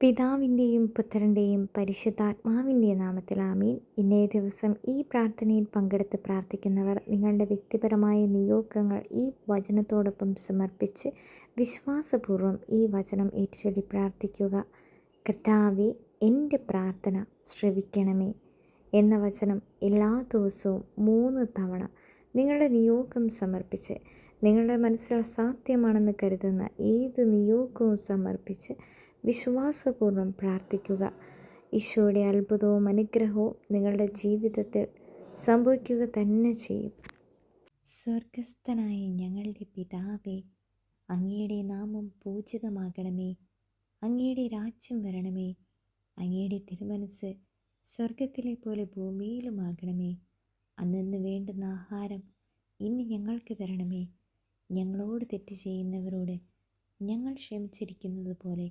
പിതാവിന്റെയും പുത്രന്റെയും പരിശുദ്ധാത്മാവിന്റെ നാമത്തിൽ ആമീൻ. ഇന്നേ ദിവസം ഈ പ്രാർത്ഥനയിൽ പങ്കെടുത്ത് പ്രാർത്ഥിക്കുന്നവർ നിങ്ങളുടെ വ്യക്തിപരമായ നിയോഗങ്ങൾ ഈ വചനത്തോടൊപ്പം സമർപ്പിച്ച് വിശ്വാസപൂർവം ഈ വചനം ഏറ്റുചൊല്ലി പ്രാർത്ഥിക്കുക. കർത്താവെ എന്റെ പ്രാർത്ഥന ശ്രവിക്കണമേ എന്ന വചനം എല്ലാ ദിവസവും മൂന്ന് തവണ നിങ്ങളുടെ നിയോഗം സമർപ്പിച്ച് നിങ്ങളുടെ മനസ്സിൽ അസാധ്യമാണെന്ന് കരുതുന്ന ഏത് നിയോഗവും സമർപ്പിച്ച് വിശ്വാസപൂർവം പ്രാർത്ഥിക്കുക. ഈശോയുടെ അത്ഭുതവും അനുഗ്രഹവും നിങ്ങളുടെ ജീവിതത്തിൽ സംഭവിക്കുക തന്നെ ചെയ്യും. സ്വർഗസ്ഥനായ ഞങ്ങളുടെ പിതാവേ അങ്ങയുടെ നാമം പൂജിതമാകണമേ. അങ്ങയുടെ രാജ്യം വരണമേ. അങ്ങയുടെ തിരുമനസ് സ്വർഗത്തിലെ പോലെ ഭൂമിയിലുമാകണമേ അന്നു വേണ്ടുന്ന ആഹാരം ഇന്ന് ഞങ്ങൾക്ക് തരണമേ. ഞങ്ങളോട് തെറ്റ് ചെയ്യുന്നവരോട് ഞങ്ങൾ ക്ഷമിച്ചിരിക്കുന്നത് പോലെ